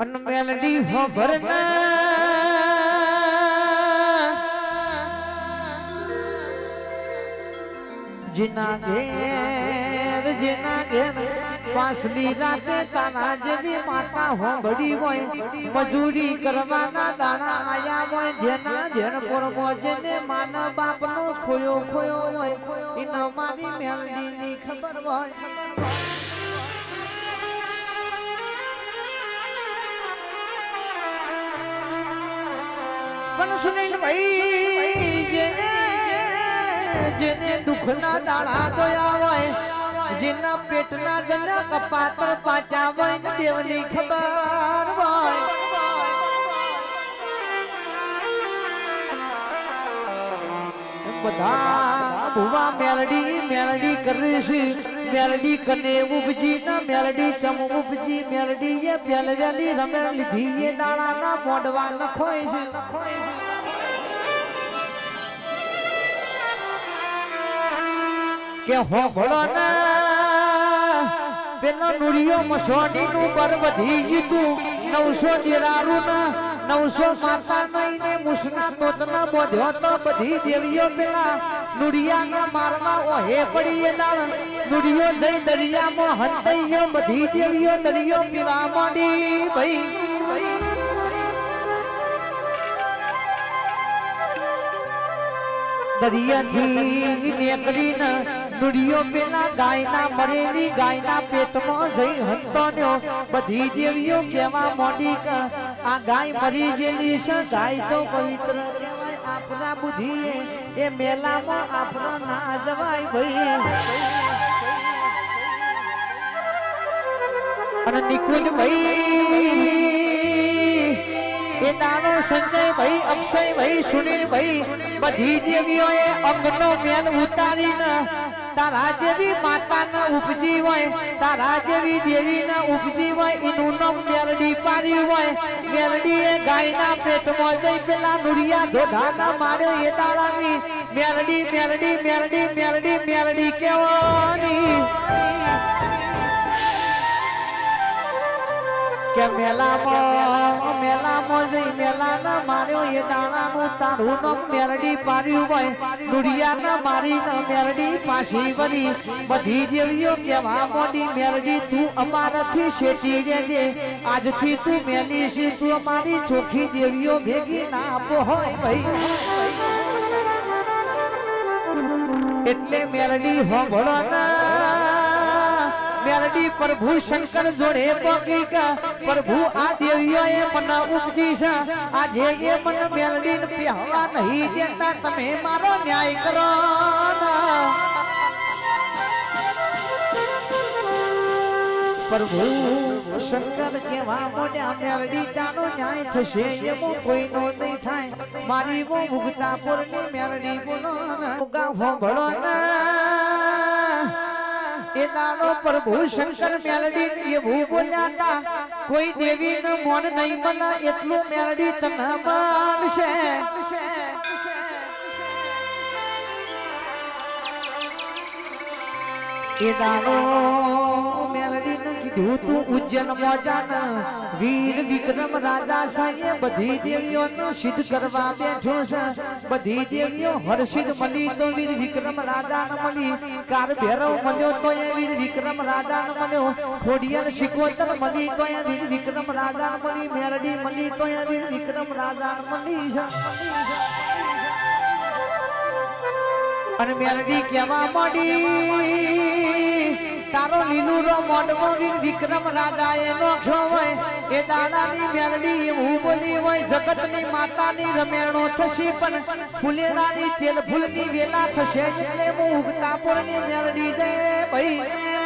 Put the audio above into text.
અન મેલડી હોભર જીના ઘેર જીના ઘેર પાસલી રાતે તારા જેવી માતા હોંભળી હોય મજૂરી કરવાના દાણા આયા હોય જેના જેણ પોરગો જેને માન બાપનો ખોયો ખોયો હોય એનો મારી મેલડીની ખબર હોય. પણ સુનિલ ભાઈ જેને દુઃખના દાણા જોયા હોય, જેના પેટના જના કપાતર પાચા હોય દેવની ખબર હોય. બધા ભુવા મેલડી મેલડી કરીશ મેલડી કને ઉપજી ના, મેલડી ચમ ઉપજી મેલડી એ પેલવેલી રમે લીધી એ દાણાના મોડવા નખોય છે. છે કે હો ભળો ના, પેલો નુડિયો મસોડી નું પર વધી ગયું નવસો જીરારું ના, નવસો માતા નહીં ને મુસના તોતના બોધ્યો તો બધી દેવીઓ પેલા નુડિયા મારમાં ઓહે પડી એલા નુડિયો જઈ દરિયામાં હંતઈયો, બધી દેવીઓ દરિયો પીવા માંડી. ભઈ દરિયાથી નીકળીને નુડિયો પેલા ગાયના મરેલી ગાયના પેટમાં જઈ હંતો ન્યો બધી દેવીઓ કેવા મોડી આ ગાય મરી જેલી છે, ગાય તો પવિત્ર આપણા બુદ્ધિએ એ મેલામાં આપણો ના જવાય ભાઈ. અને નિકુંજ ભાઈ એ નાનો સંજય ભાઈ, અક્ષય ભાઈ, સુનિલ ભાઈ, બધી દેવીઓએ અંગનો મેન ઉતારીને તારા જેવી માતાના ઉપજી હોય, તારા જેવી દેવીના ઉપજી હોય એનું નામ મેરડી પાડી હોય મેરડી એ ગાયના પેટમાં જઈ પેલા નુડિયા ધોધાના માર્યો એ દાડાની મેરડી મેરડી મેરડી મેરડી મેરડી કેવાની. કે મેલામાં મેલામાં જઈ મેલાના માર્યો, એ દાણાનું તારું નામ મેરડી પાડ્યું હોય. નુડિયાના મારીને મેરડી પાછી વળી. બધી દેવીઓ કેવા મોડી મેરડી, તું અમારાથી શેચી દેજે આજથી તું મેલી છે તું અમારી ચોખ્ખી દેવીઓ ભેગી ના આપો હોય ભાઈ. એટલે મેરડી હોભળો ના. મેરડી પ્રભુ શંકર જોડે પગી કા પ્રભુ આ દેવીઓએ મને ઉપજી છે આજે એ મને મેરડી ને પહેવા નહીં દેતા તમે મારો ન્યાય કરો ના. પ્રભુ શંકર કેવા મોડ્યા મેરડી તાનો ન્યાય થશે એવો કોઈનો નહીં થાય મારી વો મુગતા પૂર્ણી મેરડી બોલો ના મુગા હોભળો ના એ પ્રભુ શંકર મેલડી એવું બોલ્યા હતા, કોઈ દેવી નું મોન નહીં બના એટલું મેલડી તને માનશે. મેલડી ઉજ્જૈન મોજાન. વીર વિક્રમ રાજા સાંયે બધી દેવીઓનો સિદ્ધ કરવા બેઠો છે. બધી દેવીઓ હર્ષિત મળી વિક્રમ રાજા ને મળી. કાર ભેરવ મળ્યો વિક્રમ રાજા ને મળ્યો. ખોડિયાર શિકોતર મળી તો વિક્રમ રાજા મળી. વીર વિક્રમ રાજા મળી છે. અને મેલડી કેવા મળી તારો લીલુરો મોડવો વીર વિક્રમ રાજા એ નોખ્યો હોય એ દાદાની મેલડી એવું બોલી હોય, જગતની માતાની રમેણો થશે પણ ફૂલેરાની તેલ ફૂલની વેલા થશે. એટલે હું ઉગતા પૂરની મેલડી જય ભાઈ.